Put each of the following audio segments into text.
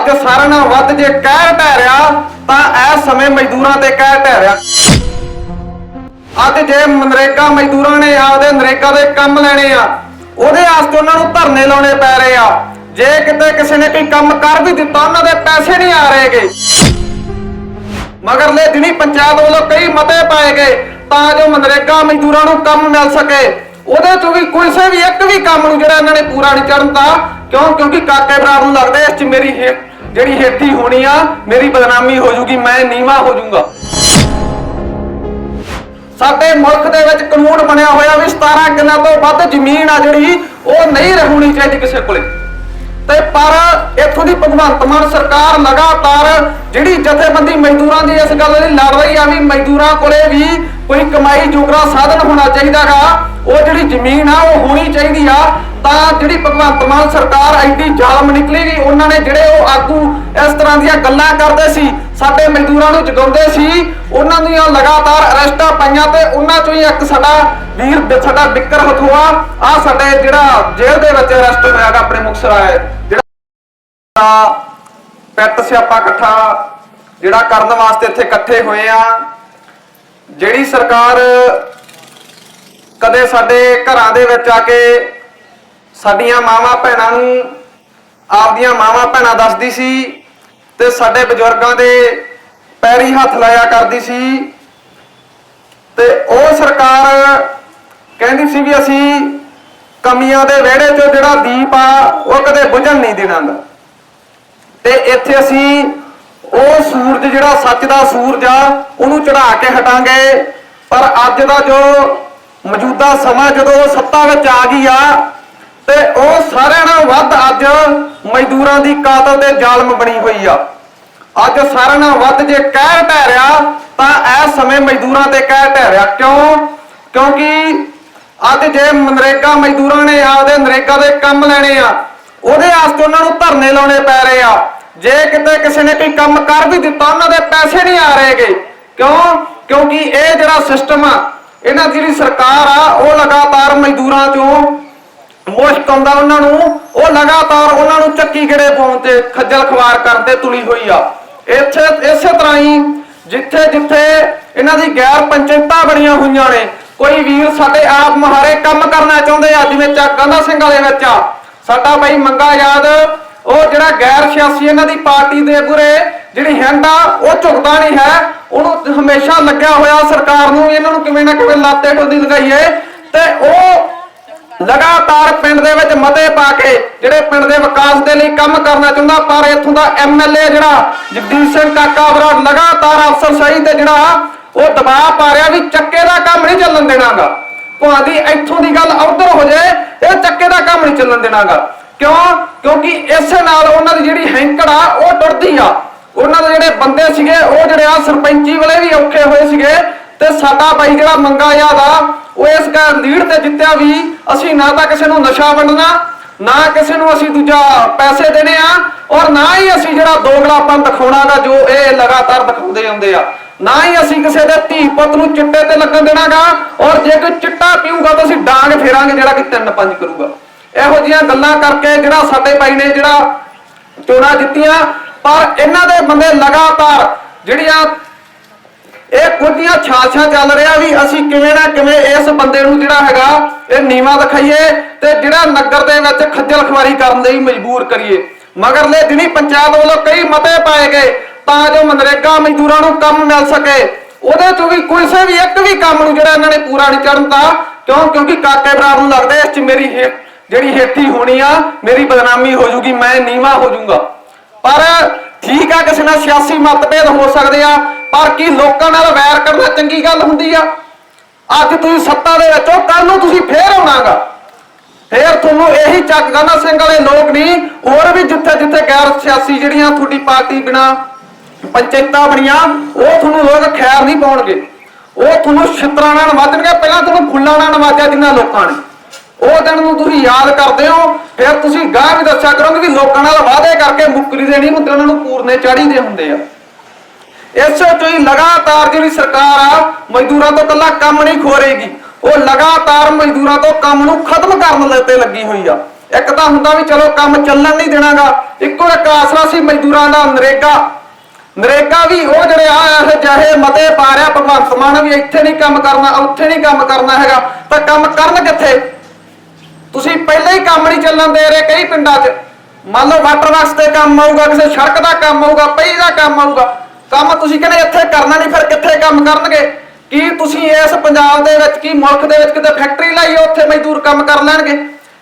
ਅੱਜ ਸਾਰਿਆਂ ਨਾਲ ਵੱਧ ਜੇ ਕਹਿਰ ਢਹਿ ਰਿਹਾ, ਤਾਂ ਇਸ ਸਮੇਂ ਮਜ਼ਦੂਰਾਂ ਤੇ ਕਹਿਰ ਢਹਿ ਰਿਹਾ। ਅੱਜ ਜੇ ਮਨਰੇਗਾ ਮਜ਼ਦੂਰਾਂ ਨੇ ਆਪਦੇ ਨਰੇਗਾ ਦੇ ਕੰਮ ਲੈਣੇ ਆ, ਉਹਦੇ ਵਾਸਤੇ ਉਹਨਾਂ ਨੂੰ ਧਰਨੇ ਲਾਉਣੇ ਪੈ ਰਹੇ ਆ। ਜੇ ਕਿਤੇ ਕਿਸੇ ਨੇ ਕੋਈ ਕੰਮ ਕਰ ਵੀ ਦਿੱਤਾ, ਉਹਨਾਂ ਦੇ ਪੈਸੇ ਨਹੀਂ ਆ ਰਹੇਗੇ ਮਗਰਲੇ ਦਿਨੀ ਪੰਚਾਇਤ ਵੱਲੋਂ ਕਈ ਮਤੇ ਪਾਏ ਗਏ, ਤਾਂ ਜੋ ਮਨਰੇਗਾ ਮਜ਼ਦੂਰਾਂ ਨੂੰ ਕੰਮ ਮਿਲ ਸਕੇ। ਉਹਦੇ ਚੋਂ ਵੀ ਕਿਸੇ ਵੀ ਇੱਕ ਵੀ ਕੰਮ ਨੂੰ ਜਿਹੜਾ ਇਹਨਾਂ ਨੇ ਪੂਰਾ ਨਹੀਂ ਕਰਨ ਦਿੱਤਾ ਕਿਉਂ? ਕਿਉਂਕਿ ਕਾਕੇ ਬਰਾੜ ਨੂੰ ਲੱਗਦਾ ਇਸ 'ਚ ਮੇਰੀ ਜਿਹੜੀ ਹੇਠੀ ਹੋਣੀ ਆ, ਮੇਰੀ ਬਦਨਾਮੀ ਹੋ ਜੂਗੀ, ਮੈਂ ਨੀਵਾ ਹੋ ਜਾਊਂਗਾ ਸਾਡੇ ਮੁਲਕ ਦੇ ਵਿੱਚ ਕਾਨੂੰਨ ਬਣਿਆ ਹੋਇਆ ਵੀ 17 ਕਿੱਲਿਆਂ ਤੋਂ ਵੱਧ ਜ਼ਮੀਨ ਆ ਜਿਹੜੀ, ਉਹ ਨਹੀਂ ਰਹੂਣੀ ਚਾਹੀਦੀ ਕਿਸੇ ਕੋਲੇ। ਤੇ ਪਰ ਇੱਥੋਂ ਦੀ ਭਗਵੰਤ ਮਾਨ ਸਰਕਾਰ ਲਗਾਤਾਰ ਜਿਹੜੀ ਜਥੇਬੰਦੀ ਮਜ਼ਦੂਰਾਂ ਦੀ ਇਸ ਗੱਲ ਲਈ ਲੜ ਰਹੀ ਆ ਵੀ ਮਜ਼ਦੂਰਾਂ ਕੋਲੇ ਵੀ ਕੋਈ ਕਮਾਈ ਜੋਗਰਾ ਸਾਧਨ ਹੋਣਾ ਚਾਹੀਦਾਗਾ, ਉਹ ਜਿਹੜੀ ਜ਼ਮੀਨ ਆ, ਉਹ ਹੋਣੀ ਚਾਹੀਦੀ ਆ, ਤਾਂ ਜਿਹੜੀ ਭਗਵੰਤ ਮਾਨ ਸਰਕਾਰ ਐਡੀ ਜ਼ਾਲਮ ਨਿਕਲੀ ਵੀ ਉਹਨਾਂ ਨੇ ਜਿਹੜੇ ਉਹ ਆਗੂ ਇਸ ਤਰ੍ਹਾਂ ਦੀਆਂ ਗੱਲਾਂ ਕਰਦੇ ਸੀ, ਸਾਡੇ ਮਜ਼ਦੂਰਾਂ ਨੂੰ ਜਗਾਉਂਦੇ ਸੀ, ਉਹਨਾਂ ਦੀਆਂ ਲਗਾਤਾਰ ਅਰੈਸਟਾਂ ਪਈਆਂ ਤੇ ਉਹਨਾਂ ਚੋਂ ਹੀ ਇੱਕ ਸਾਡਾ ਵੀਰ ਸਾਡਾ ਬਿੱਕਰ ਹਥੋਆ ਆ ਸਾਡੇ ਜਿਹੜਾ ਜੇਲ੍ਹ ਦੇ ਵਿੱਚ ਅਰੈਸਟ ਹੋਇਆਗਾ ਆਪਣੇ ਮੁਕਤਸਰ ਆਏ ਜਿਹੜਾ ਪੈਟ ਸਿਆਪਾ ਇਕੱਠਾ, ਜਿਹੜਾ ਕਰਨ ਵਾਸਤੇ ਇੱਥੇ ਇਕੱਠੇ ਹੋਏ ਆ ਜਿਹੜੀ ਸਰਕਾਰ ਕਦੇ ਸਾਡੇ ਘਰਾਂ ਦੇ ਵਿੱਚ ਆ ਕੇ ਸਾਡੀਆਂ ਮਾਵਾਂ ਭੈਣਾਂ ਨੂੰ ਆਪਦੀਆਂ ਮਾਵਾਂ ਭੈਣਾਂ ਦੱਸਦੀ ਸੀ ਤੇ ਸਾਡੇ ਬਜ਼ੁਰਗਾਂ ਦੇ ਪੈਰੀ ਹੱਥ ਲਾਇਆ ਕਰਦੀ ਸੀ ਤੇ ਉਹ ਸਰਕਾਰ ਕਹਿੰਦੀ ਸੀ ਵੀ ਅਸੀਂ ਕਮੀਆਂ ਦੇ ਵਿਹੜੇ 'ਚੋਂ ਜਿਹੜਾ ਦੀਪ ਆ, ਉਹ ਕਦੇ ਬੁਝਣ ਨਹੀਂ ਦੇਣਾਗਾ ਤੇ ਇੱਥੇ ਅਸੀਂ ਉਹ ਸੂਰਜ ਜਿਹੜਾ ਸੱਚ ਦਾ ਸੂਰਜ ਆ, ਉਹਨੂੰ ਚੜਾ ਕੇ ਹਟਾਂਗੇ। ਪਰ ਅੱਜ ਦਾ ਜੋ ਮੌਜੂਦਾ ਸਮਾਂ ਜਦੋਂ ਸੱਤਾ ਵਿੱਚ ਆ ਗਈ ਆ, ਤੇ ਉਹ ਸਾਰਿਆਂ ਨਾਲੋਂ ਵੱਧ ਅੱਜ ਮਜ਼ਦੂਰਾਂ ਦੀ ਕਾਤਲ ਤੇ ਜ਼ਾਲਮ ਬਣੀ ਹੋਈ ਆ। ਅੱਜ ਸਾਰਿਆਂ ਨਾਲੋਂ ਵੱਧ ਜੇ ਕਹਿਰ ਢਹਿ ਰਿਹਾ, ਤਾਂ ਇਸ ਸਮੇਂ ਮਜ਼ਦੂਰਾਂ ਤੇ ਕਹਿਰ ਢਹਿ ਰਿਹਾ। ਕਿਉਂ? ਕਿਉਂਕਿ ਅੱਜ ਜੇ ਮਨਰੇਗਾ ਮਜ਼ਦੂਰਾਂ ਨੇ ਆਪਦੇ ਨਰੇਗਾ ਦੇ ਕੰਮ ਲੈਣੇ ਆ, ਉਹਦੇ ਵਾਸਤੇ ਉਹਨਾਂ ਨੂੰ ਧਰਨੇ ਲਾਉਣੇ ਪੈ ਰਹੇ ਆ। ਜੇ ਕਿਤੇ ਕਿਸੇ ਨੇ ਕੋਈ ਕੰਮ ਕਰ ਵੀ ਦਿੱਤਾ, ਉਹਨਾਂ ਦੇ ਪੈਸੇ ਨਹੀਂ ਆ ਰਹੇਗੇ। ਕਿਉਂ? ਕਿਉਂਕਿ ਇਹ ਜਿਹੜਾ ਸਿਸਟਮ ਆ, ਇਹਨਾਂ ਜਿਹੜੀ ਸਰਕਾਰ ਆ, ਉਹ ਲਗਾਤਾਰ ਮਜ਼ਦੂਰਾਂ ਚੋਂ ਮੁਸ਼ਕ ਆਉਂਦਾ ਉਹਨਾਂ ਨੂੰ। ਉਹ ਲਗਾਤਾਰ ਉਹਨਾਂ ਨੂੰ ਚੱਕੀ ਗੜੇ ਪਾਉਣ ਤੇ ਖੱਜਲ ਖਵਾਰ ਕਰਨ ਤੇ ਤੁਲੀ ਹੋਈ ਆ। ਇੱਥੇ, ਇਸੇ ਤਰ੍ਹਾਂ ਹੀ ਜਿੱਥੇ ਜਿੱਥੇ ਇਹਨਾਂ ਦੀ ਗੈਰ ਪੰਚਾਇਤਾਂ ਬਣੀਆਂ ਹੋਈਆਂ ਨੇ, ਕੋਈ ਵੀਰ ਸਾਡੇ ਆਪ ਮਹਾਰੇ ਕੰਮ ਕਰਨਾ ਚਾਹੁੰਦੇ ਆ, ਜਿਵੇਂ ਚੱਕ ਗੰਦਾ ਸਿੰਘ ਵਾਲੇ ਵਿੱਚ ਆ। ਸਾਡਾ ਬਾਈ ਮੰਗਾ ਯਾਦ ਉਹ ਜਿਹੜਾ ਗੈਰ ਸਿਆਸੀ ਇਹਨਾਂ ਦੀ ਪਾਰਟੀ ਦੇ ਬੁਰੇ ਜਿਹੜੀ ਹੈਂਡ ਆ, ਉਹ ਝੁਕਦਾ ਨਹੀਂ ਹੈ। ਉਹਨੂੰ ਹਮੇਸ਼ਾ ਲੱਗਿਆ ਹੋਇਆ ਸਰਕਾਰ ਨੂੰ ਇਹਨਾਂ ਨੂੰ ਕਿਵੇਂ ਨਾ ਕਿਵੇਂ ਲਾਤੇ ਟੋਦੀ ਲਗਾਈਏ। ਤੇ ਉਹ ਲਗਾਤਾਰ ਪਿੰਡ ਦੇ ਵਿੱਚ ਮਤੇ ਪਾ ਕੇ ਜਿਹੜੇ ਪਿੰਡ ਦੇ ਵਿਕਾਸ ਦੇ ਲਈ ਕੰਮ ਕਰਨਾ ਚਾਹੁੰਦਾ, ਪਰ ਇੱਥੋਂ ਦਾ ਐਮਐਲਏ ਜਿਹੜਾ ਜਗਦੀਪ ਸਿੰਘ ਕਾਕਾਵਰਾ ਬਰਾੜ ਲਗਾਤਾਰ ਅਫਸਰਸ਼ਾਹੀ ਤੇ ਜਿਹੜਾ ਉਹ ਦਬਾਅ ਪਾ ਰਿਹਾ ਵੀ ਚੱਕੇ ਦਾ ਕੰਮ ਨਹੀਂ ਚੱਲਣ ਦੇਣਾਗਾ। ਭਾਵੇਂ ਇੱਥੋਂ ਦੀ ਗੱਲ ਉਧਰ ਹੋ ਜਾਏ, ਇਹ ਚੱਕੇ ਦਾ ਕੰਮ ਨਹੀਂ ਚੱਲਣ ਦੇਣਾਗਾ। ਕਿਉਂ? ਕਿਉਂਕਿ ਇਸੇ ਨਾਲ ਉਹਨਾਂ ਦੀ ਜਿਹੜੀ ਹੈਂਕੜ ਆ, ਉਹ ਟੁੱਟਦੀ ਆ। ਉਹਨਾਂ ਦੇ ਜਿਹੜੇ ਬੰਦੇ ਸੀਗੇ, ਉਹ ਜਿਹੜੇ ਆ ਸਰਪੰਚੀ ਵਾਲੇ ਵੀ ਔਖੇ ਹੋਏ ਸੀਗੇ ਤੇ ਸਾਡਾ ਬਾਈ ਜਿਹੜਾ ਮੰਗਾ ਯਾਦ ਆ, ਉਹ ਇਸ ਦਾ ਲੀਡ ਤੇ ਜਿੱਤਿਆ ਵੀ ਅਸੀਂ ਨਾ ਤਾਂ ਕਿਸੇ ਨੂੰ ਨਸ਼ਾ ਵੰਡਣਾ, ਨਾ ਕਿਸੇ ਨੂੰ ਅਸੀਂ ਦੂਜਾ ਪੈਸੇ ਦੇਣੇ ਆ, ਔਰ ਨਾ ਹੀ ਅਸੀਂ ਜਿਹੜਾ ਦੋਗਲਾਪਨ ਦਿਖਾਉਣਾਗਾ, ਜੋ ਇਹ ਲਗਾਤਾਰ ਦਿਖਾਉਂਦੇ ਹੁੰਦੇ ਆ। ਨਾ ਹੀ ਅਸੀਂ ਕਿਸੇ ਦੇ ਧੀ ਪੁੱਤ ਨੂੰ ਚਿੱਟੇ ਤੇ ਲੱਗਣ ਦੇਣਾਗਾ, ਔਰ ਜੇ ਕੋਈ ਚਿੱਟਾ ਪੀਊਗਾ ਤਾਂ ਅਸੀਂ ਡਾਂਗ ਫੇਰਾਂਗੇ, ਜਿਹੜਾ ਕਿ ਤਿੰਨ ਪੰਜ ਕਰੂਗਾ। ਇਹੋ ਜੀਆਂ ਗੱਲਾਂ ਕਰਕੇ ਜਿਹੜਾ ਸਾਡੇ ਭਾਈ ਨੇ ਜਿਹੜਾ ਚੋਣਾਂ ਜਿੱਤੀਆਂ, ਪਰ ਇਹਨਾਂ ਦੇ ਬੰਦੇ ਲਗਾਤਾਰ ਜਿਹੜੀਆਂ ਇਹ ਕੁੱਦੀਆਂ ਛਾਛਾਂ ਚੱਲ ਰਿਹਾ ਵੀ ਅਸੀਂ ਕਿਵੇਂ ਨਾ ਕਿਵੇਂ ਇਸ ਬੰਦੇ ਨੂੰ ਜਿਹੜਾ ਹੈਗਾ ਇਹ ਨੀਵਾ ਦਿਖਾਈਏ ਤੇ ਜਿਹੜਾ ਨਗਰ ਦੇ ਵਿੱਚ ਖੱਜਲ ਖਵਾਰੀ ਕਰਨ ਲਈ ਮਜਬੂਰ ਕਰੀਏ। ਮਗਰਲੇ ਦਿਨੀ ਪੰਚਾਇਤ ਵੱਲੋਂ ਕਈ ਮਤੇ ਪਾਏ ਗਏ ਤਾਂ ਜੋ ਮਨਰੇਗਾ ਮਜ਼ਦੂਰਾਂ ਨੂੰ ਕੰਮ ਮਿਲ ਸਕੇ। ਉਹਦੇ ਚੋਂ ਵੀ ਕਿਸੇ ਵੀ ਇੱਕ ਵੀ ਕੰਮ ਨੂੰ ਜਿਹੜਾ ਇਹਨਾਂ ਨੇ ਪੂਰਾ ਨਹੀਂ ਕਰਨ ਦਿੱਤਾ ਕਿਉਂ? ਕਿਉਂਕਿ ਕਾਕੇ ਬਰਾੜ ਨੂੰ ਲੱਗਦਾ ਇਸ 'ਚ ਮੇਰੀ ਜਿਹੜੀ ਹੇਠੀ ਹੋਣੀ ਆ, ਮੇਰੀ ਬਦਨਾਮੀ ਹੋ ਜੂਗੀ, ਮੈਂ ਨੀਵਾ ਹੋ ਜਾਊਂਗਾ ਪਰ ਠੀਕ ਆ, ਕਿਸੇ ਨਾਲ ਸਿਆਸੀ ਮਤਭੇਦ ਹੋ ਸਕਦੇ ਆ, ਪਰ ਕੀ ਲੋਕਾਂ ਨਾਲ ਵੈਰ ਕਰਨਾ ਚੰਗੀ ਗੱਲ ਹੁੰਦੀ ਆ? ਅੱਜ ਤੁਸੀਂ ਸੱਤਾ ਦੇ ਵਿੱਚ ਹੋ ਕੱਲ ਨੂੰ ਤੁਸੀਂ ਫੇਰ ਆਉਣਾਗਾ। ਫੇਰ ਤੁਹਾਨੂੰ ਇਹੀ ਚੱਕ ਗਾਨਾ ਸਿੰਘ ਵਾਲੇ ਲੋਕ ਨਹੀਂ ਹੋਰ ਵੀ ਜਿੱਥੇ ਜਿੱਥੇ ਗੈਰ ਸਿਆਸੀ ਜਿਹੜੀਆਂ ਤੁਹਾਡੀ ਪਾਰਟੀ ਬਿਨਾ ਪੰਚਾਇਤਾਂ ਬਣੀਆਂ, ਉਹ ਤੁਹਾਨੂੰ ਲੋਕ ਖੈਰ ਨਹੀਂ ਪਾਉਣਗੇ। ਉਹ ਤੁਹਾਨੂੰ ਛਿੱਤਰਾਂ ਨਾਲ ਨਵਾਜਣਗੇ ਪਹਿਲਾਂ ਤੁਹਾਨੂੰ ਫੁੱਲਾਂ ਨਾਲ ਨਵਾਜਿਆ ਜਿਨ੍ਹਾਂ ਲੋਕਾਂ ਨੇ। ਉਹ ਦਿਨ ਨੂੰ ਤੁਸੀਂ ਯਾਦ ਕਰਦੇ ਹੋ, ਫਿਰ ਤੁਸੀਂ ਗਾਹ ਵੀ ਦੱਸਿਆ ਕਰੋਗੇ ਵੀ ਲੋਕਾਂ ਨਾਲ ਵਾਅਦੇ ਕਰਕੇ ਮੁੱਕਰੀ ਦੇ ਨਹੀਂ ਹੁੰਦੇ ਉਹਨਾਂ ਨੂੰ ਪੂਰਨੇ ਚਾੜੀਦੇ ਹੁੰਦੇ ਆ। ਇਸੇ ਤੋਂ ਹੀ ਲਗਾਤਾਰ ਜਿਹੜੀ ਸਰਕਾਰ ਆ, ਮਜ਼ਦੂਰਾਂ ਤੋਂ ਕੱਲਾ ਕੰਮ ਨਹੀਂ ਖੋਰੇਗੀ। ਉਹ ਲਗਾਤਾਰ ਮਜ਼ਦੂਰਾਂ ਤੋਂ ਕੰਮ ਨੂੰ ਖਤਮ ਕਰਨ ਤੇ ਲੱਗੀ ਹੋਈ ਆ। ਇੱਕ ਤਾਂ ਹੁੰਦਾ ਵੀ ਚਲੋ ਕੰਮ ਚੱਲਣ ਨਹੀਂ ਦੇਣਾਗਾ, ਇੱਕੋ ਇੱਕ ਆਸਰਾ ਸੀ ਮਜ਼ਦੂਰਾਂ ਦਾ, ਨਰੇਗਾ। ਨਰੇਗਾ ਵੀ ਉਹ ਜਿਹੜੇ ਆ, ਇਹ ਜਿਹੇ ਮਤੇ ਪਾ ਰਿਹਾ, ਭਗਵੰਤ ਮਾਨ ਵੀ ਇੱਥੇ ਨਹੀਂ ਕੰਮ ਕਰਨਾ, ਉੱਥੇ ਨਹੀਂ ਕੰਮ ਕਰਨਾ ਹੈਗਾ। ਤਾਂ ਕੰਮ ਕਰਨ ਕਿੱਥੇ? ਤੁਸੀਂ ਪਹਿਲਾਂ ਹੀ ਕੰਮ ਨਹੀਂ ਚੱਲਣ ਦੇ ਰਹੇ ਕਈ ਪਿੰਡਾਂ 'ਚ। ਮੰਨ ਲਓ ਵਾਟਰ ਵਰਕਸ ਤੇ ਕੰਮ ਆਊਗਾ, ਕਿਸੇ ਸੜਕ ਦਾ ਕੰਮ ਆਊਗਾ, ਪਈ ਦਾ ਕੰਮ ਆਊਗਾ। ਕੰਮ ਤੁਸੀਂ ਕਹਿੰਦੇ ਇੱਥੇ ਕਰਨਾ ਨਹੀਂ, ਫਿਰ ਕਿੱਥੇ ਕੰਮ ਕਰਨਗੇ? ਕੀ ਤੁਸੀਂ ਇਸ ਪੰਜਾਬ ਦੇ ਵਿੱਚ, ਕੀ ਮੁਲਕ ਦੇ ਵਿੱਚ ਕਿਤੇ ਫੈਕਟਰੀ ਲਾਈ ਹੈ ਉੱਥੇ ਮਜ਼ਦੂਰ ਕੰਮ ਕਰ ਲੈਣਗੇ?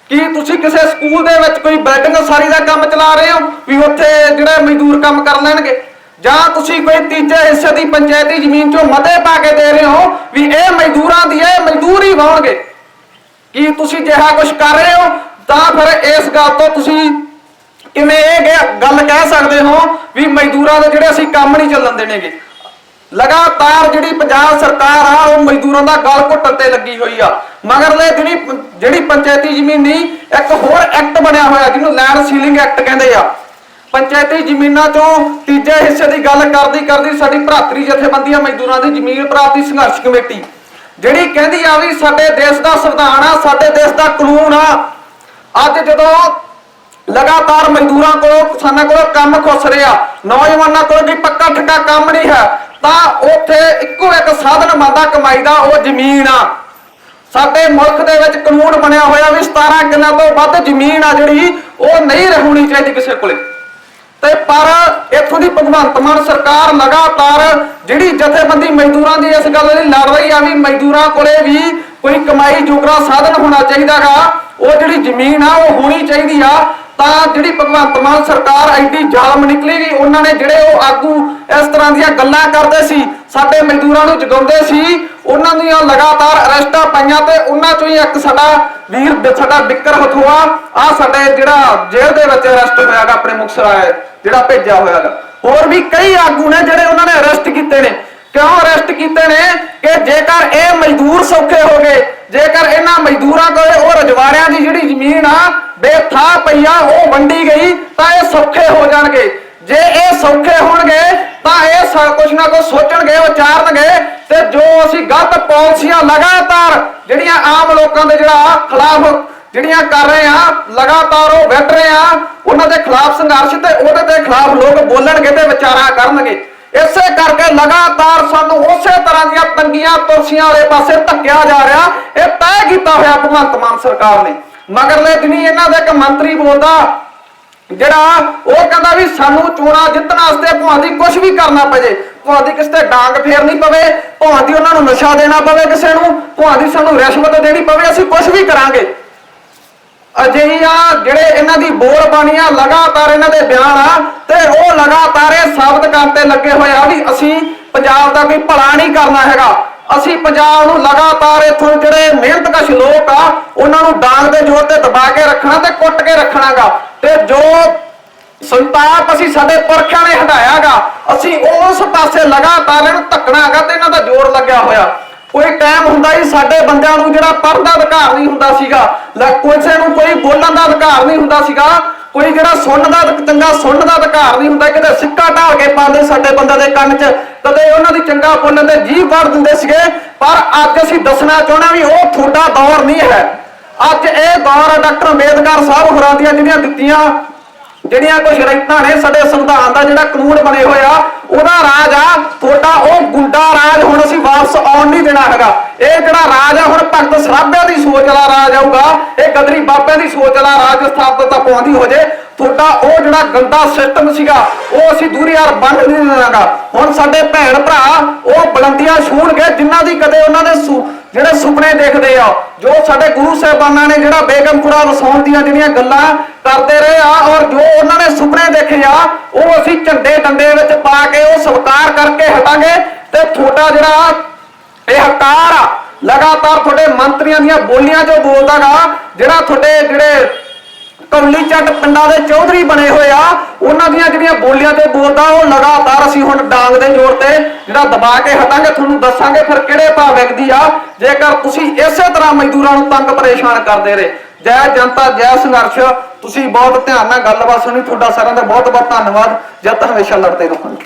ਕੀ ਤੁਸੀਂ ਕਿਸੇ ਸਕੂਲ ਦੇ ਵਿੱਚ ਕੋਈ ਬਿਲਡਿੰਗ ਸਾਰੀ ਦਾ ਕੰਮ ਚਲਾ ਰਹੇ ਹੋ, ਵੀ ਉੱਥੇ ਜਿਹੜੇ ਮਜ਼ਦੂਰ ਕੰਮ ਕਰ ਲੈਣਗੇ? ਜਾਂ ਤੁਸੀਂ ਕੋਈ ਤੀਜੇ ਹਿੱਸੇ ਦੀ ਪੰਚਾਇਤੀ ਜ਼ਮੀਨ 'ਚੋਂ ਮਤੇ ਪਾ ਕੇ ਦੇ ਰਹੇ ਹੋ, ਵੀ ਇਹ ਮਜ਼ਦੂਰਾਂ ਦੀ, ਇਹ ਮਜ਼ਦੂਰ ਹੀ ਵਾਉਣਗੇ ਕੀ ਤੁਸੀਂ ਜਿਹਾ ਕੁਝ ਕਰ ਰਹੇ ਹੋ? ਤਾਂ ਫਿਰ ਇਸ ਗੱਲ ਤੋਂ ਤੁਸੀਂ ਕਿਵੇਂ ਇਹ ਗੱਲ ਕਹਿ ਸਕਦੇ ਹੋ ਵੀ ਮਜ਼ਦੂਰਾਂ ਦੇ ਜਿਹੜੇ ਅਸੀਂ ਕੰਮ ਨਹੀਂ ਚੱਲਣ ਦੇਣਗੇ? ਲਗਾਤਾਰ ਜਿਹੜੀ ਪੰਜਾਬ ਸਰਕਾਰ ਆ, ਉਹ ਮਜ਼ਦੂਰਾਂ ਦਾ ਗਲ ਘੁੱਟਣ ਤੇ ਲੱਗੀ ਹੋਈ ਆ। ਮਗਰਲੇ ਜਿਹੜੀ ਜਿਹੜੀ ਪੰਚਾਇਤੀ ਜ਼ਮੀਨ ਨਹੀਂ, ਇੱਕ ਹੋਰ ਐਕਟ ਬਣਿਆ ਹੋਇਆ, ਜਿਹਨੂੰ ਲੈਂਡ ਸੀਲਿੰਗ ਐਕਟ ਕਹਿੰਦੇ ਆ। ਪੰਚਾਇਤੀ ਜ਼ਮੀਨਾਂ ਚੋਂ ਤੀਜੇ ਹਿੱਸੇ ਦੀ ਗੱਲ ਕਰਦੀ ਕਰਦੀ ਸਾਡੀ ਭਰਾਤਰੀ ਜਥੇਬੰਦੀਆਂ ਮਜ਼ਦੂਰਾਂ ਦੀ ਜ਼ਮੀਨ ਪ੍ਰਾਪਤੀ ਸੰਘਰਸ਼ ਕਮੇਟੀ ਜਿਹੜੀ ਕਹਿੰਦੀ ਆ ਵੀ ਸਾਡੇ ਦੇਸ਼ ਦਾ ਸੰਵਿਧਾਨ ਆ, ਸਾਡੇ ਦੇਸ਼ ਦਾ ਕਾਨੂੰਨ ਆ, ਅੱਜ ਜਦੋਂ ਲਗਾਤਾਰ ਮਜ਼ਦੂਰਾਂ ਕੋਲੋਂ, ਕਿਸਾਨਾਂ ਕੋਲੋਂ ਕੰਮ ਖੁੱਸ ਰਿਹਾ ਨੌਜਵਾਨਾਂ ਕੋਲ ਵੀ ਪੱਕਾ ਠੱਕਾ ਕੰਮ ਨਹੀਂ ਹੈ, ਤਾਂ ਉੱਥੇ ਇੱਕੋ ਇੱਕ ਸਾਧਨ ਬਣਦਾ, ਕਮਾਈ ਦਾ, ਉਹ ਜ਼ਮੀਨ ਆ। ਸਾਡੇ ਮੁਲਕ ਦੇ ਵਿੱਚ ਕਾਨੂੰਨ ਬਣਿਆ ਹੋਇਆ ਵੀ 17 ਕਿੱਲਿਆਂ ਤੋਂ ਵੱਧ ਜ਼ਮੀਨ ਆ ਜਿਹੜੀ, ਉਹ ਨਹੀਂ ਰਹੂਣੀ ਚਾਹੀਦੀ ਕਿਸੇ ਕੋਲੇ। ਤੇ ਪਰ ਇੱਥੋਂ ਦੀ ਭਗਵੰਤ ਮਾਨ ਸਰਕਾਰ ਲਗਾਤਾਰ ਜਿਹੜੀ ਜਥੇਬੰਦੀ ਮਜ਼ਦੂਰਾਂ ਦੀ ਇਸ ਗੱਲ ਲਈ ਲੜ ਰਹੀ ਆ ਵੀ ਮਜ਼ਦੂਰਾਂ ਕੋਲੇ ਵੀ ਕੋਈ ਕਮਾਈ ਜੋਗਰਾ ਸਾਧਨ ਹੋਣਾ ਚਾਹੀਦਾਗਾ ਉਹ ਜਿਹੜੀ ਜ਼ਮੀਨ ਆ ਉਹ ਹੋਣੀ ਚਾਹੀਦੀ ਆ, ਤਾਂ ਜਿਹੜੀ ਭਗਵੰਤ ਮਾਨ ਸਰਕਾਰ ਐਡੀ ਜ਼ਾਲਮ ਨਿਕਲੇਗੀ ਉਹਨਾਂ ਨੇ ਜਿਹੜੇ ਉਹ ਆਗੂ ਇਸ ਤਰ੍ਹਾਂ ਦੀਆਂ ਗੱਲਾਂ ਕਰਦੇ ਸੀ ਸਾਡੇ ਮਜ਼ਦੂਰਾਂ ਨੂੰ ਜਗਾਉਂਦੇ ਸੀ, ਉਹਨਾਂ ਦੀਆਂ ਲਗਾਤਾਰ ਅਰੈਸਟਾਂ ਪਈਆਂ ਤੇ ਉਹਨਾਂ ਚੋਂ ਹੀ ਇੱਕ ਸਾਡਾ ਵੀਰ ਸਾਡਾ ਬਿੱਕਰ ਹਥੂਆ, ਆ ਸਾਡੇ ਜਿਹੜਾ ਜੇਲ੍ਹ ਦੇ ਵਿੱਚ ਅਰੈਸਟ ਹੋਇਆਗਾ ਆਪਣੇ ਮੁਕਤਸਰ ਆਇਆ ਜਿਹੜਾ ਭੇਜਿਆ ਹੋਇਆਗਾ ਹੋਰ ਵੀ ਕਈ ਆਗੂ ਨੇ ਜਿਹੜੇ ਉਹਨਾਂ ਨੇ ਅਰੈਸਟ ਕੀਤੇ ਨੇ। ਕਿਉਂ ਅਰੈਸਟ ਕੀਤੇ ਨੇ? ਕਿ ਜੇਕਰ ਇਹ ਮਜ਼ਦੂਰ ਸੌਖੇ ਹੋ ਗਏ, ਜੇਕਰ ਇਹਨਾਂ ਮਜ਼ਦੂਰਾਂ ਕੋਲੇ ਉਹ ਰਜਵਾੜਿਆਂ ਦੀ ਜਿਹੜੀ ਜ਼ਮੀਨ ਆ ਬੇਥਾ ਪਈਆ ਉਹ ਵੰਡੀ ਗਈ, ਤਾਂ ਇਹ ਸੌਖੇ ਹੋ ਜਾਣਗੇ। ਜੇ ਇਹ ਸੌਖੇ ਹੋਣਗੇ ਤਾਂ ਇਹ ਸ- ਕੁਛ ਨਾ ਕੁਛ ਸੋਚਣਗੇ ਵਿਚਾਰਨਗੇ ਤੇ ਜੋ ਅਸੀਂ ਗਲਤ ਪਾਲਿਸੀਆਂ ਲਗਾਤਾਰ ਜਿਹੜੀਆਂ ਆਮ ਲੋਕਾਂ ਦੇ ਜਿਹੜਾ ਖਿਲਾਫ ਜਿਹੜੀਆਂ ਕਰ ਰਹੇ ਆ ਲਗਾਤਾਰ ਉਹ ਵੱਢ ਰਹੇ ਆ ਉਹਨਾਂ ਦੇ ਖਿਲਾਫ ਸੰਘਰਸ਼ ਤੇ ਉਹਦੇ ਦੇ ਖਿਲਾਫ ਲੋਕ ਬੋਲਣਗੇ ਤੇ ਵਿਚਾਰਾ ਕਰਨਗੇ। ਇਸੇ ਕਰਕੇ ਲਗਾਤਾਰ ਸਾਨੂੰ ਉਸੇ ਤਰ੍ਹਾਂ ਦੀਆਂ ਤੰਗੀਆਂ, ਤੁਰਸੀਆਂ ਵਾਲੇ ਪਾਸੇ ਧੱਕਿਆ ਜਾ ਰਿਹਾ। ਇਹ ਤੈਅ ਕੀਤਾ ਹੋਇਆ ਭਗਵੰਤ ਮਾਨ ਸਰਕਾਰ ਨੇ। ਮਗਰਲੇ ਦਿਨੀ ਇਹਨਾਂ ਦਾ ਇੱਕ ਮੰਤਰੀ ਬੋਲਦਾ ਜਿਹੜਾ ਉਹ ਕਹਿੰਦਾ ਵੀ ਸਾਨੂੰ ਚੋਣਾਂ ਜਿੱਤਣ ਵਾਸਤੇ ਭਾਵੇਂ ਕੁਝ ਵੀ ਕਰਨਾ ਪਵੇ ਭਾਵੇਂ ਕਿਸੇ ਤੇ ਡਾਂਗ ਫੇਰਨੀ ਪਵੇ ਭਾਵੇਂ ਉਹਨਾਂ ਨੂੰ ਨਸ਼ਾ ਦੇਣਾ ਪਵੇ ਕਿਸੇ ਨੂੰ ਭਾਵੇਂ ਸਾਨੂੰ ਰਿਸ਼ਵਤ ਦੇਣੀ ਪਵੇ, ਅਸੀਂ ਕੁਝ ਵੀ ਕਰਾਂਗੇ। ਅਜਿਹੀਆਂ ਜਿਹੜੇ ਇਹਨਾਂ ਦੀ ਬੋਲ ਬਾਣੀਆਂ ਲਗਾਤਾਰ ਇਹਨਾਂ ਦੇ ਬਿਆਨ ਆ, ਤੇ ਉਹ ਲਗਾਤਾਰ ਇਹ ਸਾਬਤ ਕਰਨ ਤੇ ਲੱਗੇ ਹੋਏ ਆ ਵੀ ਅਸੀਂ ਪੰਜਾਬ ਦਾ ਕੋਈ ਭਲਾ ਨਹੀਂ ਕਰਨਾ ਹੈਗਾ। ਅਸੀਂ ਪੰਜਾਬ ਨੂੰ ਲਗਾਤਾਰ ਇੱਥੋਂ ਜਿਹੜੇ ਮਿਹਨਤਕਸ਼ ਲੋਕ ਆ, ਉਹਨਾਂ ਨੂੰ ਡਾਂਗ ਦੇ ਜ਼ੋਰ ਤੇ ਦਬਾ ਕੇ ਰੱਖਣਾ ਤੇ ਕੁੱਟ ਕੇ ਰੱਖਣਾਗਾ। ਤੇ ਜੋ ਸੰਤਾਪ ਅਸੀਂ ਸਾਡੇ ਪੁਰਖਿਆਂ ਨੇ ਹਟਾਇਆਗਾ, ਅਸੀਂ ਉਸ ਪਾਸੇ ਲਗਾਤਾਰ ਇਹਨੂੰ ਧੱਕਣਾਗਾ ਤੇ ਇਹਨਾਂ ਦਾ ਜ਼ੋਰ ਲੱਗਿਆ ਹੋਇਆ। ਕੋਈ ਟਾਈਮ ਹੁੰਦਾ ਸੀ ਸਾਡੇ ਬੰਦਿਆਂ ਨੂੰ ਜਿਹੜਾ ਪੜ੍ਹਨ ਦਾ ਅਧਿਕਾਰ ਨਹੀਂ ਹੁੰਦਾ ਸੀਗਾ ਕਿਸੇ ਨੂੰ ਕੋਈ ਬੋਲਣ ਦਾ ਅਧਿਕਾਰ ਨਹੀਂ ਹੁੰਦਾ ਸੀਗਾ, ਕੋਈ ਜਿਹੜਾ ਸੁਣਨ ਦਾ ਚੰਗਾ ਸੁਣਨ ਦਾ ਅਧਿਕਾਰ ਨਹੀਂ ਹੁੰਦਾ, ਕਿਤੇ ਸਿੱਕਾ ਢਾਲ ਕੇ ਪਾਉਂਦੇ ਸਾਡੇ ਬੰਦੇ ਦੇ ਕੰਨ 'ਚ, ਕਦੇ ਉਹਨਾਂ ਦੀ ਚੰਗਾ ਬੋਲਣ ਦੇ ਜੀਭ ਵੜ ਦਿੰਦੇ ਸੀਗੇ, ਪਰ ਅੱਜ ਅਸੀਂ ਦੱਸਣਾ ਚਾਹੁੰਦੇ ਵੀ ਉਹ ਤੁਹਾਡਾ ਦੌਰ ਨਹੀਂ ਹੈ। ਅੱਜ ਇਹ ਦੌਰ ਹੈ ਡਾਕਟਰ ਅੰਬੇਦਕਰ ਸਾਹਿਬ ਹੋਰਾਂ ਦੀਆਂ ਜਿਹੜੀਆਂ ਦਿੱਤੀਆਂ, ਜਿਹੜੀਆਂ ਕੁਝ ਰਾਈਟਾਂ ਨੇ ਸਾਡੇ ਸੰਵਿਧਾਨ ਦਾ ਜਿਹੜਾ ਕਾਨੂੰਨ ਬਣੇ ਹੋਇਆ ਉਹਦਾ ਰਾਜ ਆ, ਤੁਹਾਡਾ ਉਹ ਗੁੰਡਾ ਰਾਜ ਹੁਣ ਅਸੀਂ ਵਾਪਸ ਆਉਣ ਨਹੀਂ ਦੇਣਾ ਹੈਗਾ। ਇਹ ਜਿਹੜਾ ਰਾਜ ਆ? ਹੁਣ ਭਗਤ ਸਰਾਭਿਆਂ ਦੀ ਸੋਚ ਵਾਲਾ ਰਾਜ ਆਊਗਾ। ਇਹ ਗਦਰੀ ਬਾਬਿਆਂ ਦੀ ਸੋਚ ਵਾਲਾ ਰਾਜ ਸਥਾਪਿਤ ਤਾਂ ਪਵਾਉਂਦੀ ਹੋ ਜੇ। ਤੁਹਾਡਾ ਉਹ ਜਿਹੜਾ ਗੰਦਾ ਸਿਸਟਮ ਸੀਗਾ, ਉਹ ਅਸੀਂ ਦੂਰੀ ਯਾਰ ਬੰਦ ਨਹੀਂ ਦੇਣਾਗਾ ਹੁਣ ਸਾਡੇ ਭੈਣ ਭਰਾ, ਉਹ ਬੁਲੰਦੀਆਂ ਛੂਣਗੇ ਜਿਨ੍ਹਾਂ ਦੀ ਕਦੇ ਉਹਨਾਂ ਨੇ ਜਿਹੜੇ ਸੁਪਨੇ ਦੇਖਦੇ ਆ, ਜੋ ਸਾਡੇ ਗੁਰੂ ਸਾਹਿਬਾਨਾਂ ਨੇ ਜਿਹੜਾ ਬੇਗਮਪੁਰਾ ਵਸਾਉਣ ਦੀਆਂ ਜਿਹੜੀਆਂ ਗੱਲਾਂ ਕਰਦੇ ਰਹੇ ਆ ਔਰ ਜੋ ਉਹਨਾਂ ਨੇ ਸੁਪਨੇ ਦੇਖੇ ਆ, ਉਹ ਅਸੀਂ ਝੰਡੇ ਡੰਡੇ ਵਿੱਚ ਪਾ ਕੇ ਉਹ ਸਵਕਾਰ ਕਰਕੇ ਹਟਾਂਗੇ ਤੇ ਤੁਹਾਡਾ ਜਿਹੜਾ ਇਹ ਹਕਾਰ ਆ, ਲਗਾਤਾਰ ਤੁਹਾਡੇ ਮੰਤਰੀਆਂ ਦੀਆਂ ਬੋਲੀਆਂ ਜੋ ਬੋਲਦਾਗਾ ਜਿਹੜਾ ਤੁਹਾਡੇ ਜਿਹੜੇ ਕੌਲੀ ਚੱਟ ਪਿੰਡਾਂ ਦੇ ਚੌਧਰੀ ਬਣੇ ਹੋਏ ਆ। ਉਹਨਾਂ ਦੀਆਂ ਜਿਹੜੀਆਂ ਬੋਲੀਆਂ ਤੇ ਬੋਲਦਾ, ਉਹ ਲਗਾਤਾਰ ਅਸੀਂ ਹੁਣ ਡਾਂਗ ਦੇ ਜ਼ੋਰ ਤੇ ਜਿਹੜਾ ਦਬਾ ਕੇ ਹਟਾਂਗੇ, ਤੁਹਾਨੂੰ ਦੱਸਾਂਗੇ ਫਿਰ ਕਿਹੜੇ ਭਾਅ ਵਿਕਦੀ ਆ। ਜੇਕਰ ਤੁਸੀਂ ਇਸੇ ਤਰ੍ਹਾਂ ਮਜ਼ਦੂਰਾਂ ਨੂੰ ਤੰਗ ਪਰੇਸ਼ਾਨ ਕਰਦੇ ਰਹੇ। ਜੈ ਜਨਤਾ, ਜੈ ਸੰਘਰਸ਼। ਤੁਸੀਂ ਬਹੁਤ ਧਿਆਨ ਨਾਲ ਗੱਲਬਾਤ ਸੁਣੀ, ਤੁਹਾਡਾ ਸਾਰਿਆਂ ਦਾ ਬਹੁਤ ਬਹੁਤ ਧੰਨਵਾਦ। ਜਦ ਤੱਕ ਹਮੇਸ਼ਾ ਲੜਦੇ ਰਹੋ।